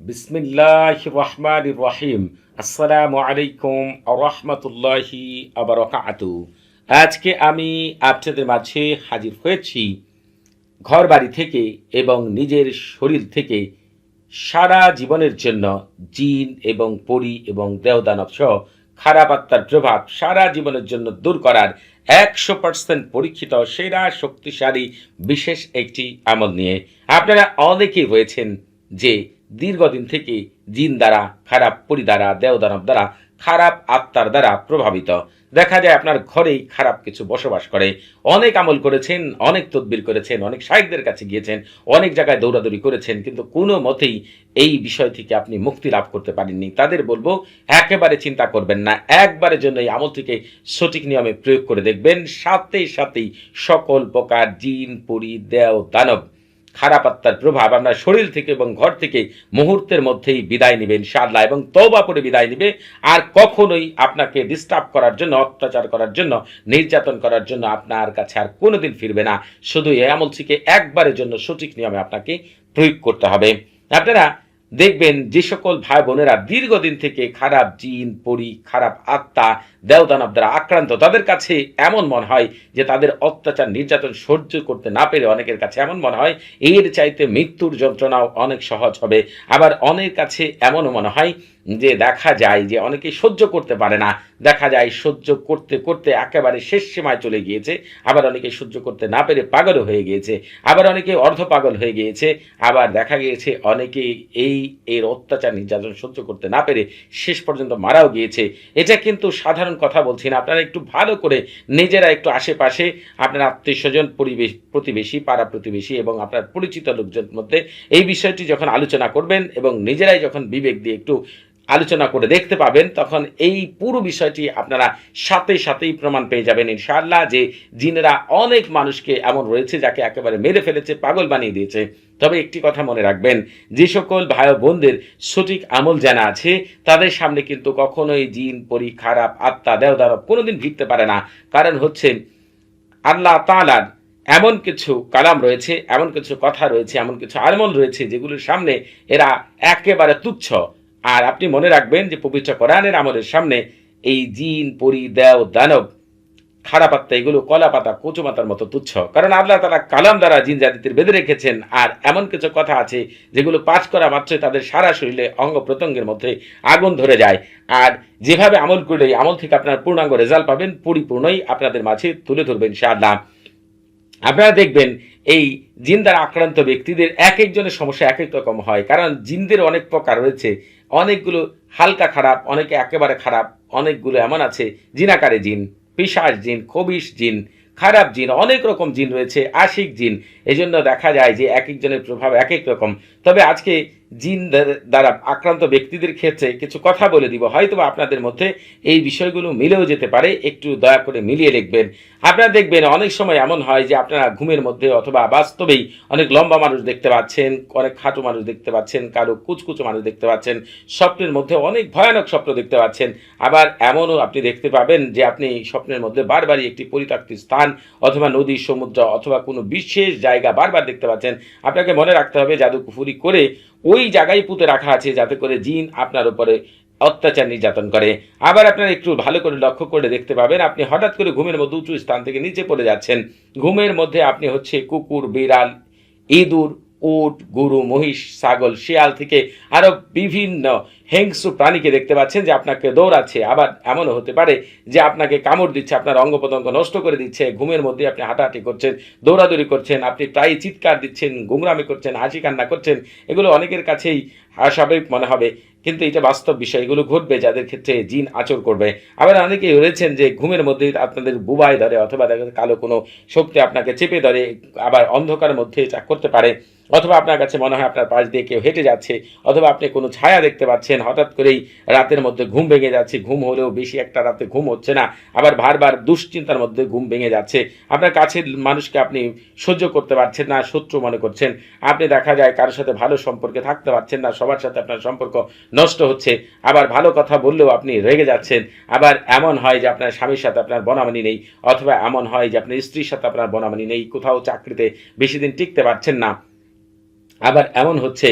বিসমিল্লাহ রহমান রহিম। আসসালামু আলাইকুম রহমতুল্লাহি আবরকাতু আজকে আমি আপনাদের মাঝে হাজির হয়েছি ঘর বাড়ি থেকে এবং নিজের শরীর থেকে সারা জীবনের জন্য জিন এবং পরি এবং দেওদানব সহ খারাপ আত্মার প্রভাব সারা জীবনের জন্য দূর করার একশো পার্সেন্ট পরীক্ষিত, সেরা, শক্তিশালী, বিশেষ একটি আমল নিয়ে আপনারা অনেকেই হয়েছেন যে দীর্ঘদিন থেকে জিন দ্বারা, খারাপ পরি দ্বারা দেওদানব দ্বারা, খারাপ আত্মার দ্বারা প্রভাবিত। দেখা যায় আপনার ঘরেই খারাপ কিছু বসবাস করে। অনেক আমল করেছেন, অনেক তদবির করেছেন, অনেক শাহেকদের কাছে গিয়েছেন, অনেক জায়গায় দৌড়াদৌড়ি করেছেন, কিন্তু কোনো মতেই এই বিষয় থেকে আপনি মুক্তি লাভ করতে পারেননি। তাদের বলব, একেবারে চিন্তা করবেন না। একবারের জন্য এই আমলটিকে সঠিক নিয়মে প্রয়োগ করে দেখবেন। সাথে সাথেই সকল প্রকার জিন, পরি দেও দানব খারাপ আত্মার প্রভাব আপনার শরীর থেকে এবং ঘর থেকে মুহূর্তের মধ্যেই বিদায় নেবেন ইনশাআল্লাহ এবং তৌবা করে বিদায় নেবে। আর কখনোই আপনাকে ডিস্টার্ব করার জন্য, অত্যাচার করার জন্য, নির্যাতন করার জন্য আপনার কাছে আর কোনোদিন ফিরবে না। শুধু এই আমলটিকে একবারের জন্য সঠিক নিয়মে আপনাকে প্রয়োগ করতে হবে। আপনারা দেখবেন যে সকল ভাই বোনেরা দীর্ঘদিন থেকে খারাপ জিন, পরি, খারাপ আত্মা, দেওদানব দ্বারা আক্রান্ত, তাদের কাছে এমন মনে হয় যে তাদের অত্যাচার, নির্যাতন সহ্য করতে না পেরে অনেকের কাছে এমন মনে হয়, এর চাইতে মৃত্যুর যন্ত্রণাও অনেক সহজ হবে। আবার অনেক কাছে এমনও মনে হয় যে দেখা যায় যে অনেকে সহ্য করতে পারে না। দেখা যায় সহ্য করতে করতে একেবারে শেষ সীমায় চলে গিয়েছে। আবার অনেকে সহ্য করতে না পেরে পাগল হয়ে গিয়েছে। আবার অনেকে অর্ধ পাগল হয়ে গিয়েছে। আবার দেখা গিয়েছে অনেকে এই, এর অত্যাচার, নির্যাতন সহ্য করতে না পেরে শেষ পর্যন্ত মারাও গিয়েছে। এটা কিন্তু সাধারণ কথা বলছি না। আপনারা একটু ভালো করে নিজেরা একটু আশেপাশে আপনার আত্মীয় স্বজন, পরিবেশ, প্রতিবেশী, পাড়া প্রতিবেশী এবং আপনার পরিচিত লোকজনের মধ্যে এই বিষয়টি যখন আলোচনা করবেন এবং নিজেরাই যখন বিবেক দিয়ে একটু আলোচনা করে দেখতে পাবেন, তখন এই পুরো বিষয়টি আপনারা সাথে সাথেই প্রমাণ পেয়ে যাবেন ইনশাআল্লাহ যে জিনেরা অনেক মানুষকে এমন রয়েছে যাকে একেবারে মেরে ফেলেছে, পাগল বানিয়ে দিয়েছে। তবে একটি কথা মনে রাখবেন, যে সকল ভাই বোনদের সঠিক আমল জানা আছে, তাদের সামনে কিন্তু কখনোই জিন, পরি, খারাপ, আত্মা দেওদানব কোনোদিন ভিড়তে পারে না। কারণ হচ্ছে আল্লাহ তালার এমন কিছু কালাম রয়েছে, এমন কিছু কথা রয়েছে, এমন কিছু আমল রয়েছে, যেগুলোর সামনে এরা একেবারে তুচ্ছ। আর আপনি মনে রাখবেন যে পবিত্র কোরআনের আমলের সামনে এই জিন, পরি, দেও, দানব খারাপ আত্মা এগুলো কলা পাতা, কচু পাতার মতো তুচ্ছ। কারণ আল্লাহ তারা কালাম দ্বারা জিন জাতিদের বেঁধে রেখেছেন, আর এমন কিছু কথা আছে যেগুলো পাঠ করা মাত্রই তাদের সারা শরীরে অঙ্গ প্রত্যঙ্গের মধ্যে আগুন ধরে যায়। আর যেভাবে আমল করলে আমল থেকে আপনার পূর্ণাঙ্গ রেজাল্ট পাবেন, পরিপূর্ণই আপনাদের মাঝে তুলে ধরবেন ইনশাআল্লাহ। আপনারা দেখবেন এই জিন দ্বারা আক্রান্ত ব্যক্তিদের এক একজনের সমস্যা এক এক রকম হয়, কারণ জিনদের অনেক প্রকার রয়েছে। অনেকগুলো হালকা খারাপ, অনেকে একেবারে খারাপ, অনেকগুলো এমন আছে জিনাকারে জিন পিসাস জিন খবিস জিন, খারাপ জিন, অনেক রকম জিন রয়েছে, আশিক জিন। এজন্য দেখা যায় যে এক একজনের প্রভাব এক এক রকম। তবে আজকে জিন দ্বারা আক্রান্ত ব্যক্তিদের ক্ষেত্রে কিছু কথা বলে দিব। হয়তো আপনাদের মধ্যে এই বিষয়গুলো মিলেও যেতে পারে। একটু দয়া করে মিলিয়ে লিখবেন আপনারা দেখবেন অনেক সময় এমন হয় যে আপনারা ঘুমের মধ্যে অথবা বাস্তবেই অনেক লম্বা মানুষ দেখতে পাচ্ছেন, অনেক খাটো মানুষ দেখতে পাচ্ছেন, কারও কুচকুচো মানুষ দেখতে পাচ্ছেন, স্বপ্নের মধ্যে অনেক ভয়ানক স্বপ্ন দেখতে পাচ্ছেন। আবার এমনও আপনি দেখতে পাবেন যে আপনি স্বপ্নের মধ্যে বারবারই একটি পরিত্যক্ত স্থান অথবা নদী, সমুদ্র অথবা কোনো বিশেষ জায়গা বারবার দেখতে পাচ্ছেন। আপনাকে মনে রাখতে হবে জাদু কুফুরি করে ওই জায়গায় পুঁতে রাখা আছে যাতে করে জিন আপনার উপরে অত্যাচার নির্যাতন করে। আবার আপনারা একটু ভালো করে লক্ষ্য করে দেখতে পাবেন, আপনি হঠাৎ করে ঘুমের মধ্যে উঁচু স্থান থেকে নিচে পড়ে যাচ্ছেন। ঘুমের মধ্যে আপনি হচ্ছে কুকুর, বিড়াল, ইঁদুর উট, গরু, মহিষ, ছাগল, শিয়াল থেকে আরও বিভিন্ন হিংস্র প্রাণীকে দেখতে পাচ্ছেন যে আপনাকে দৌড়াচ্ছে। আবার এমনও হতে পারে যে আপনাকে কামড় দিচ্ছে, আপনার অঙ্গ প্রত্যঙ্গ নষ্ট করে দিচ্ছে, ঘুমের মধ্যে আপনি হাঁটাহাঁটি করছেন, দৌড়াদৌড়ি করছেন, আপনি প্রায় চিৎকার দিচ্ছেন, গুমরামি করছেন, হাসি কান্না করছেন, এগুলো অনেকের কাছেই স্বাভাবিক মনে হবে। কিন্তু এটা বাস্তব বিষয়, এগুলো ঘটবে যাদের ক্ষেত্রে জিন আচর করবে। আবার অনেকেই রয়েছেন যে ঘুমের মধ্যে আপনাদের বুবাই ধরে অথবা দেখা কালো কোনো শক্তি আপনাকে চেপে ধরে, আবার অন্ধকারের মধ্যে এটা করতে পারে। অথবা আপনার কাছে মনে হয় আপনার পাশ দিয়ে কেউ হেঁটে যাচ্ছে, অথবা আপনি কোনো ছায়া দেখতে পাচ্ছেন, হঠাৎ করেই রাতের মধ্যে ঘুম ভেঙে যাচ্ছে, ঘুম হলেও বেশি একটা রাতে ঘুম হচ্ছে না, আবার বারবার দুশ্চিন্তার মধ্যে ঘুম ভেঙে যাচ্ছে। আপনার কাছের মানুষকে আপনি সহ্য করতে পারছেন না, শত্রু মনে করছেন। আপনি দেখা যায় কারোর সাথে ভালো সম্পর্কে থাকতে পারছেন না, সবার সাথে আপনার সম্পর্ক নষ্ট হচ্ছে, আবার ভালো কথা বললেও আপনি রেগে যাচ্ছেন, আবার এমন হয় যে আপনার স্বামীর সাথে আপনার বনামানি নেই, অথবা এমন হয় যে আপনার স্ত্রীর সাথে আপনার বনামানি নেই, কোথাও চাকরিতে বেশি দিন টিকতে পারছেন না। আবার এমন হচ্ছে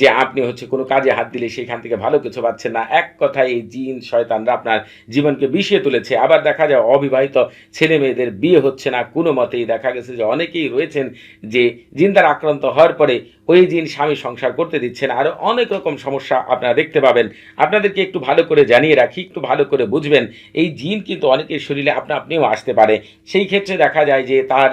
যে আপনি হচ্ছে কোনো কাজে হাত দিলে সেখান থেকে ভালো কিছু পাচ্ছেন না। এক কথায় এই জিন শয়তানরা আপনার জীবনকে বিষিয়ে তুলেছে। আবার দেখা যায় অবিবাহিত ছেলে মেয়েদের বিয়ে হচ্ছে না। কোনো মতেই দেখা গেছে যে অনেকেই রয়েছেন যে জিন দ্বারা আক্রান্ত হওয়ার পরে ওই জিন স্বামী সংসার করতে দিচ্ছেন। আরও অনেক রকম সমস্যা আপনারা দেখতে পাবেন। আপনাদেরকে একটু ভালো করে জানিয়ে রাখি, একটু ভালো করে বুঝবেন, এই জিন কিন্তু অনেকের শরীরে আপনা আপনিও আসতে পারে। সেই ক্ষেত্রে দেখা যায় যে তার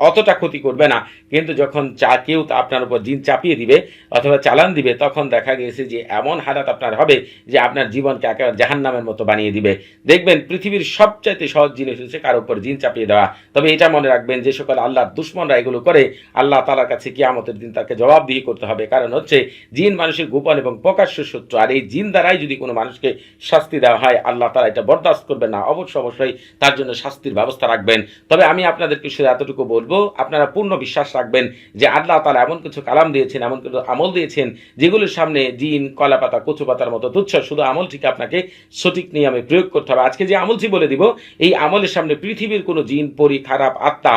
অতটা ক্ষতি করবে না। কিন্তু যখন চা কেউ আপনার উপর জিন চাপিয়ে দিবে অথবা চালান দিবে, তখন দেখা গেছে যে এমন হালাত আপনার হবে যে আপনার জীবনকে একেবারে জাহান্নামের মতো বানিয়ে দিবে। দেখবেন পৃথিবীর সবচাইতে সহজ জিনিস হচ্ছে কারও উপর জিন চাপিয়ে দেওয়া। তবে এটা মনে রাখবেন যে সকল আল্লাহর দুশ্মনরা এগুলো করে আল্লাহ তালার কাছে কিয়ামতের দিন তাকে জবাবদিহি করতে হবে। কারণ হচ্ছে জিন মানুষের গোপন এবং প্রকাশ্য শত্রু। আর এই জিন দ্বারাই যদি কোনো মানুষকে শাস্তি দেওয়া হয়, আল্লাহ তারা এটা বরদাস্ত করবে না। অবশ্য অবশ্যই তার জন্য শাস্তির ব্যবস্থা রাখবেন। তবে আমি আপনাদেরকে শুধু এতটুকু বলব, আপনারা পূর্ণ বিশ্বাস রাখবেন। যে আল্লাহ তালা এমন কিছু কালাম দিয়েছেন, এমন কিছু আমল দিয়েছেন, যেগুলোর সামনে জিন, কলা পাতা, কচু পাতার মতো তুচ্ছ, শুধু আমলটিকে আপনাকে সঠিক নিয়মে প্রয়োগ করতে হবে। আজকে যে আমলটি বলে দিব, এই আমলের সামনে পৃথিবীর কোনো জিন, পরি, খারাপ, আত্মা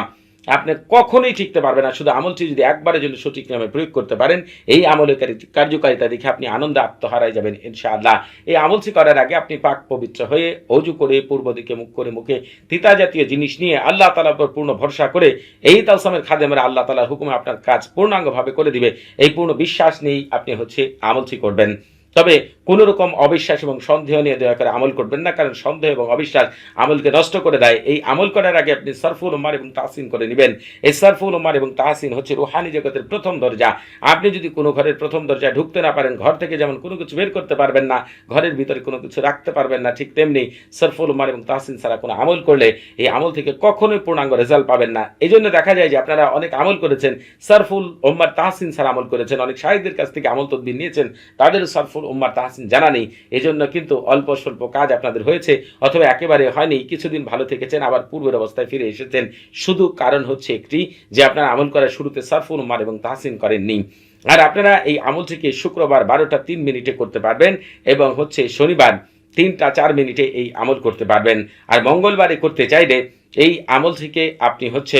আপনি কখনোই ঠিকতে পারবেন না। শুধু আমলটি যদি একবারের জন্য সঠিক নিয়মে প্রয়োগ করতে পারেন, এই আমলের কার্যকারিতা দেখে আপনি আনন্দে আত্মহারায় যাবেন ইনশাআল্লাহ। এই আমলটি করার আগে আপনি পাক পবিত্র হয়ে অজু করে পূর্ব দিকে মুখ করে মুখে তিতা জাতীয় জিনিস নিয়ে আল্লাহ তালার উপর পূর্ণ ভরসা করে এই তালসামের খাদেমের আল্লাহ তালার হুকুমে আপনার কাজ পূর্ণাঙ্গভাবে করে দিবে। এই পূর্ণ বিশ্বাস নিয়েই আপনি হচ্ছে আমলটি করবেন। তবে কোনো রকম অবিশ্বাস এবং সন্দেহ নিয়ে দয়া করে আমল করবেন না, কারণ সন্দেহ এবং অবিশ্বাস আমলকে নষ্ট করে দেয়। এই আমল করার আগে আপনি সরফুল উমার এবং তাহসিন করে নেবেন। এই সরফুল উমার এবং তাহসিন হচ্ছে রুহানি জগতের প্রথম দরজা। আপনি যদি কোনো ঘরের প্রথম দরজায় ঢুকতে না পারেন, ঘর থেকে যেমন কোনো কিছু বের করতে পারবেন না, ঘরের ভিতরে কোনো কিছু রাখতে পারবেন না, ঠিক তেমনি সরফুল উমার এবং তাহসিন ছাড়া কোনো আমল করলে এই আমল থেকে কখনোই পূর্ণাঙ্গ রেজাল্ট পাবেন না। এই জন্য দেখা যায় যে আপনারা অনেক আমল করেছেন, সরফুল উম্মার তাহসিন ছাড়া আমল করেছেন। অনেক শাহিদের কাছ থেকে আমল তদবির নিয়েছেন তাদের সরফুল উম্মার তাহসিন জানা নেই। এজন্য কিন্তু অল্প স্বল্প কাজ আপনাদের হয়েছে, অথবা একেবারে হয়নি, কিছুদিন ভালো থেকেছেন, আবার পূর্বের অবস্থায় ফিরে এসেছেন। শুধু কারণ হচ্ছে একটি, যে আপনারা আমল করার শুরুতে সরফুল উম্মার এবং তাহসিন করেননি। আর আপনারা এই আমলটিকে শুক্রবার বারোটা তিন মিনিটে করতে পারবেন এবং হচ্ছে শনিবার তিনটা চার মিনিটে এই আমল করতে পারবেন। আর মঙ্গলবারে করতে চাইলে এই আমল থেকে আপনি হচ্ছে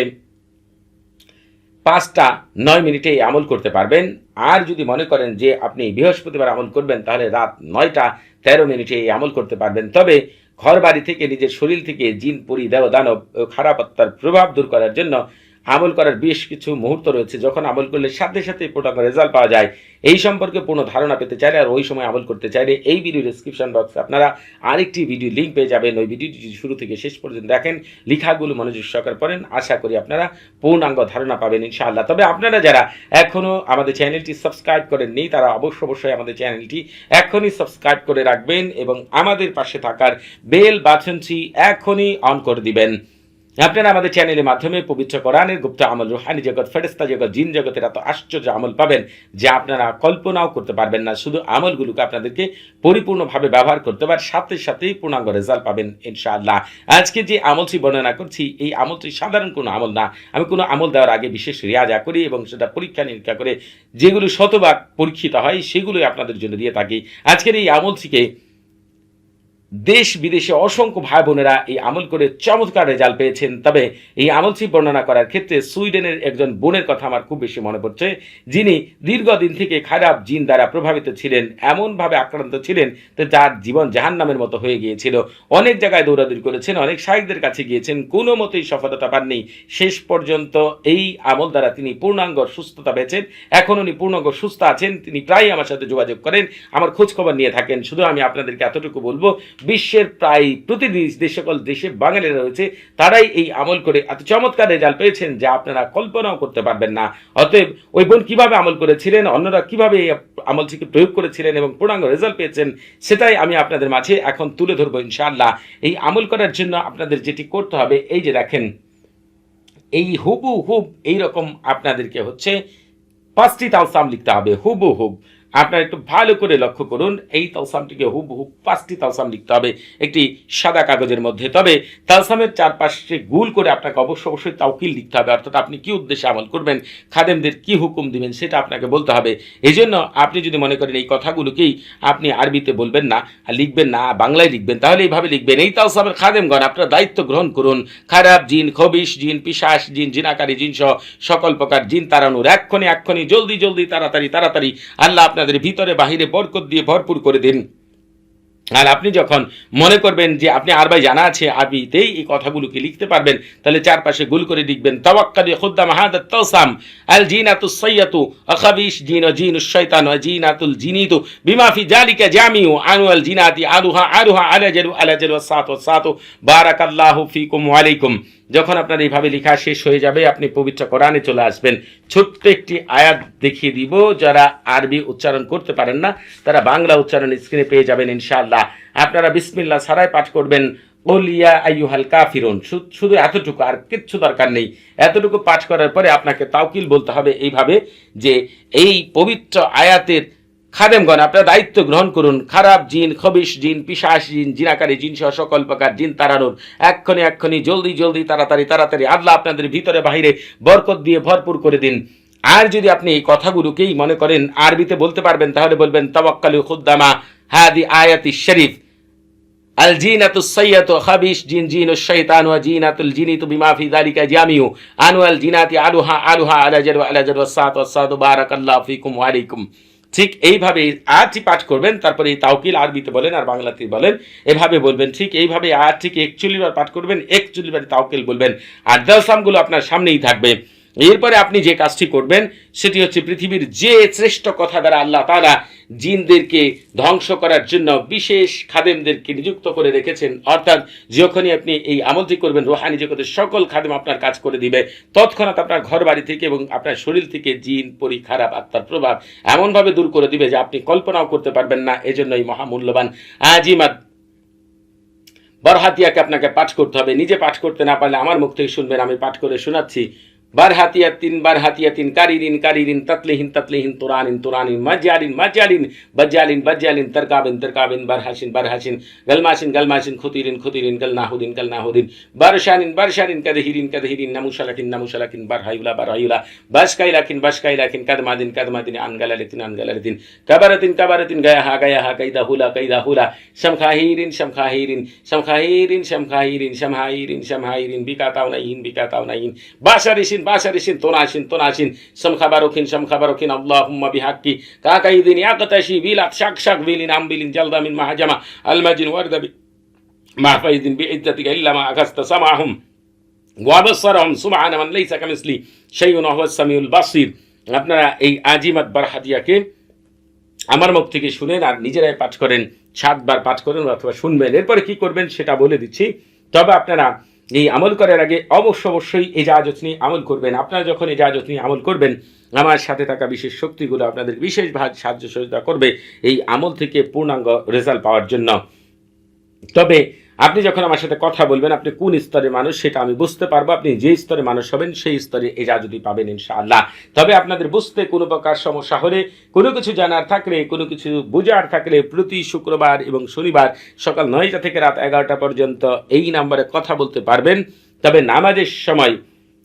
পাঁচটা নয় মিনিটে এই আমল করতে পারবেন। আর যদি মনে করেন যে আপনি বৃহস্পতিবার আমল করবেন, তাহলে রাত নয়টা তেরো মিনিটে এই আমল করতে পারবেন। তবে ঘর বাড়ি থেকে, নিজের শরীর থেকে জিন, পরি দেব দানব ও খারাপ আত্মার প্রভাব দূর করার জন্য আমল করার বেশ কিছু মুহূর্ত রয়েছে, যখন আমল করলে সাথে সাথে পূর্ণাঙ্গ রেজাল্ট পাওয়া যায়। এই সম্পর্কে পূর্ণ ধারণা পেতে চাইলে আর ওই সময় আমল করতে চাইলে এই ভিডিও ডিসক্রিপশন বক্সে আপনারা আরেকটি ভিডিও লিঙ্ক পেয়ে যাবেন। ওই ভিডিওটি শুরু থেকে শেষ পর্যন্ত দেখেন, লেখাগুলো মনোযোগ সহকারে পড়েন। আশা করি আপনারা পূর্ণাঙ্গ ধারণা পাবেন ইনশাআল্লাহ। তবে আপনারা যারা এখনও আমাদের চ্যানেলটি সাবস্ক্রাইব করেননি, তারা অবশ্য অবশ্যই আমাদের চ্যানেলটি এখনই সাবস্ক্রাইব করে রাখবেন এবং আমাদের পাশে থাকার বেল বাটনটি এখনই অন করে দিবেন। আপনারা আমাদের চ্যানেলের মাধ্যমে পবিত্র কোরআনের গুপ্ত আমল, রুহানি জগৎ ফেরেস্তা জগৎ, জিন জগতের এত আশ্চর্য আমল পাবেন যা আপনারা কল্পনাও করতে পারবেন না। শুধু আমলগুলোকে আপনাদেরকে পরিপূর্ণভাবে ব্যবহার করতে পার সাথে সাথেই পূর্ণাঙ্গ রেজাল্ট পাবেন ইনশাআল্লাহ। আজকে যে আমলটি বর্ণনা করছি, এই আমলটি সাধারণ কোনো আমল না। আমি কোনো আমল দেওয়ার আগে বিশেষ রিয়াজা করি এবং সেটা পরীক্ষা নিরীক্ষা করে যেগুলো শতভাগ পরীক্ষিত হয়, সেগুলোই আপনাদের জন্য দিয়ে থাকি। আজকের এই আমলটিকে দেশ বিদেশে অসংখ্য ভাই বোনেরা এই আমল করে চমৎকার রেজাল্ট পেয়েছেন। তবে এই আমলটি বর্ণনা করার ক্ষেত্রে সুইডেনের একজন বোনের কথা আমার খুব বেশি মনে পড়ছে, যিনি দীর্ঘদিন থেকে খারাপ জিন দ্বারা প্রভাবিত ছিলেন, এমনভাবে আক্রান্ত ছিলেন যে যার জীবন জাহান্নামের মতো হয়ে গিয়েছিল। অনেক জায়গায় দৌড়াদৌড়ি করেছেন, অনেক শাহিকদের কাছে গিয়েছেন, কোনো মতেই সফলতা পাননি। শেষ পর্যন্ত এই আমল দ্বারা তিনি পূর্ণাঙ্গ সুস্থতা পেয়েছেন। এখন উনি পূর্ণাঙ্গ সুস্থ আছেন, তিনি প্রায়ই আমার সাথে যোগাযোগ করেন, আমার খোঁজখবর নিয়ে থাকেন। শুধু আমি আপনাদেরকে এতটুকু বলব বিশ্বের প্রায় প্রতিটি যে সকল দেশে বাঙালিরা রয়েছে, তারাই এই আমল করে। এত চমৎকার রেজাল্ট পেয়েছেন যা আপনারা কল্পনাও করতে পারবেন না। অতএব ওই বোন কীভাবে আমল করেছিলেন, অন্যরা কীভাবে এই আমলটিকে প্রয়োগ করেছিলেন এবং পূর্ণাঙ্গ রেজাল্ট পেয়েছেন, সেটাই আমি আপনাদের মাঝে এখন তুলে ধরবো ইনশাআল্লাহ। এই আমল করার জন্য আপনাদের যেটি করতে হবে, এই যে দেখেন, এই হুবু হুব এইরকম আপনাদেরকে হচ্ছে পাঁচটি তালসাম লিখতে হবে হুবু হুব। আপনারা একটু ভালো করে লক্ষ্য করুন, এই তালসামটিকে হুব হুব পাঁচটি তালসাম লিখতে হবে, একটি সাদা কাগজের মধ্যে। তবে তালসামের চারপাশে গুল করে আপনাকে অবশ্য অবশ্যই তাওকিল লিখতে হবে, অর্থাৎ আপনি কি উদ্দেশ্যে আমল করবেন, খাদেমদের কি হুকুম দিবেন সেটা আপনাকে বলতে হবে। এই জন্য আপনি যদি মনে করেন এই কথাগুলোকেই আপনি আরবিতে বলবেন না লিখবেন না, বাংলায় লিখবেন, তাহলে এইভাবে লিখবেন, এই তালসামের খাদেমগণ আপনারা দায়িত্ব গ্রহণ করুন। খারাপ জিন, খবিশ জিন পিশাস জিন, জিনাকারী জিন সহ সকল প্রকার জিন তাড়ানোর, এক্ষণে এক্ষণে জলদি জলদি, তাড়াতাড়ি তাড়াতাড়ি, আল্লাহ আপনাদের ভিতরে বাহিরে বরকত দিয়ে ভরপুর করে দিন। আর আপনি যখন মনে করবেন যে আপনি আরবাই জানা আছে আরবিতেই এই কথাগুলোকে লিখতে পারবেন, তাহলে চারপাশে গুল করে লিখবেন, তাওয়াক্কালি খুদ্দাম হাদাত তাওসাম আল জিনাতু সাইয়াতু আখাবিশ জিন জিন শাইতান জিনাতুল জিনিতু বিমা ফি জালিকা জামিউ আনু আল জিনাতি আলুহা আলুহা আলাজালু আলাজালু সাতু সাতু বারাকাল্লাহু ফিকুম ওয়া আলাইকুম। যখন আপনার এইভাবে লেখা শেষ হয়ে যাবে, আপনি পবিত্র কোরআনে চলে আসবেন। ছোট্ট একটি আয়াত দেখিয়ে দিব, যারা আরবি উচ্চারণ করতে পারেন না, তারা বাংলা উচ্চারণ স্ক্রিনে পেয়ে যাবেন ইনশাআল্লাহ। আপনারা বিসমিল্লাহ সারাই পাঠ করবেন ওলিয়া আইয়ুহাল কাফিরুন শুধু এতটুকু, আর কিচ্ছু দরকার নেই। এতটুকু পাঠ করার পরে আপনাকে তাওকিল বলতে হবে এইভাবে যে, এই পবিত্র আয়াতের খাদেমগণ, আপনারা দায়িত্ব গ্রহণ করুন। খারাপ জিন, খবিশ জিন পিসাস জিন, জিনাকারী জিন সহ সকল প্রকার জিন তাড়ানোর। এক্ষণি এক্ষণি জলদি জলদি, তাড়াতাড়ি তাড়াতাড়ি। আল্লাহ আপনাদের ভিতরে, বাহিরে বরকত দিয়ে ভরপুর করে দিন। আর যদি আপনি এই কথাগুলোকেই মনে করেন, আরবিতে বলতে পারবেন, তাহলে বলবেন, তাওয়াক্কালু খুদ্দামা হাদি আয়াতি শরীফ। আল জিনাতু সাইয়াতু খাবিশ জিন জিন শাইতান ওয়া জিনাতুল জিনিতু বিমা ফি যালিকা জামিউ। আনু আল জিনাতি আলুহা আলুহা আলা জারু আলা জারু সাত ওয়া সাত, বারাকাল্লাহু ফিকুম ওয়া ঠিক এইভাবে আয়াতটি পাঠ করবেন, তারপরে এই তাওকিল আরবিতে বলেন আর বাংলাতে বলেন, এভাবে বলবেন, ঠিক এইভাবে আয়াতটিকে একচল্লিশ বার পাঠ করবেন, একচল্লিশ বার তাওকিল বলবেন, আর দশামগুলো আপনার সামনেই থাকবে। এরপরে আপনি যে কাজটি করবেন, সেটি হচ্ছে পৃথিবীর যে শ্রেষ্ঠ কথা দ্বারা আল্লাহ তাআলা জিনদেরকে ধ্বংস করার জন্য বিশেষ খাদেমদেরকে নিযুক্ত করে রেখেছেন। অর্থাৎ যখনই আপনি এই আমলটি করবেন, রোহানি জগতের সকল খাদেম আপনার কাজ করে দিবে। তৎক্ষণাৎ আপনার ঘর বাড়ি থেকে এবং আপনার শরীর থেকে জিন, পরি, খারাপ আত্মার প্রভাব এমনভাবে দূর করে দিবে যে আপনি কল্পনাও করতে পারবেন না। এজন্য এই মহামূল্যবান আজিমাত বরহাতিয়াকে আপনাকে পাঠ করতে হবে। নিজে পাঠ করতে না পারলে আমার মুখ থেকে শুনবেন, আমি পাঠ করে শোনাচ্ছি। बरहतिया तीन बरहतिया तीन कारीरिन कारीरिन तत्लिहिन तत्लिहिन तुरानिन तुरानिन मज्जालिन मज्जालिन बज्जालिन बज्जालिन तरकाबिन तरकाबिन बरहसिन बरहसिन गलमासिन गलमासिन खुतिरिन खुतिरिन गलनाहुदिन गलनाहुदिन बरशानिन बरशानिन कदहिरिन कदहिरिन नमुशलकिन नमुशलकिन बरहयुला बरहयुला बसकैलकिन बसकैलकिन कदमादिन कदमादिन अनगललितिन अनगललितिन कबरतिन कबरतिन गया हा कैदा हुला कैदा हुला शमखाहिरिन शमखाहिरिन शमखाहिरिन शमखाहिरिन शमहाइरिन शमहाइरिन बिकाताउनहिन बिकाताउनहिन बासरिसिन শামখাহিরিন শামখাহিরিন শামহাইরিন শামহাইরিন বিকাতাউনাইহিন বিকাতাউনাইহিন বাসারিসিন বাসারিসিন তোনাসিন তোনাসিন শামখাবারকিন শামখাবারকিন আল্লাহুম্মা বিহাক্কি। বাসির। আপনারা এই আজিমাত বারহাদিয়াকে আমার মুখ থেকে শুনেন আর নিজেরাই পাঠ করেন, সাতবার পাঠ করেন অথবা শুনবেন। এরপরে কি করবেন সেটা বলে দিচ্ছি। তবে আপনারা এই আমল করার আগে অবশ্য অবশ্যই এই জাহাজত নিয়ে আমল করবেন। আপনারা যখন এই জাহাজত নিয়ে আমল করবেন, আমার সাথে থাকা বিশেষ শক্তিগুলো আপনাদের বিশেষভাবে সাহায্য সহযোগিতা করবে এই আমল থেকে পূর্ণাঙ্গ রেজাল্ট পাওয়ার জন্য। তবে আপনি যখন আমার সাথে কথা বলবেন, আপনি কোন স্তরের মানুষ সেটা আমি বুঝতে পারব। আপনি যে স্তরে মানুষ হবেন, সেই স্তরে যদি পাবেন ইনশাআল্লাহ। তবে আপনাদের বুঝতে কোনো প্রকার সমস্যা হলে, কোনো কিছু জানার থাকলে, কোনো কিছু বোঝার থাকলে প্রতি শুক্রবার এবং শনিবার সকাল নয়টা থেকে রাত এগারোটা পর্যন্ত এই নাম্বারে কথা বলতে পারবেন। তবে নামাজের সময়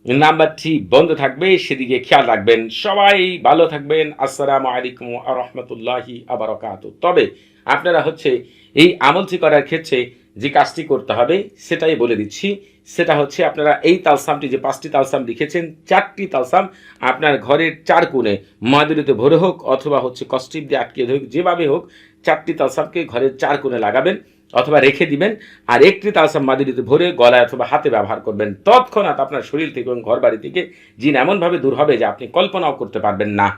নাম্বারটি বন্ধ থাকবে, সেদিকে খেয়াল রাখবেন। সবাই ভালো থাকবেন। আসসালামু আলাইকুম আ রহমতুল্লাহি আবরকাত তবে আপনারা হচ্ছে এই আমলটি করার ক্ষেত্রে যে কাজটি করতে হবে, সেটাই বলে দিচ্ছি। সেটা হচ্ছে আপনারা এই তালসামটি, যে পাঁচটি তালসাম লিখেছেন, চারটি তালসাম আপনার ঘরের চার কোণে, মাদুরিতে ভরে হোক অথবা হচ্ছে কস্টিপ দিয়ে আটকে হোক, যেভাবে হোক, চারটি তালসামকে ঘরের চার কোণে লাগাবেন অথবা রেখে দিবেন, আর একটি তালসাম মাদুরিতে ভরে গলায় অথবা হাতে ব্যবহার করবেন। তৎক্ষণাৎ আপনার শরীর থেকে এবং ঘর বাড়ি থেকে জিন এমনভাবে দূর হবে যে আপনি কল্পনাও করতে পারবেন না।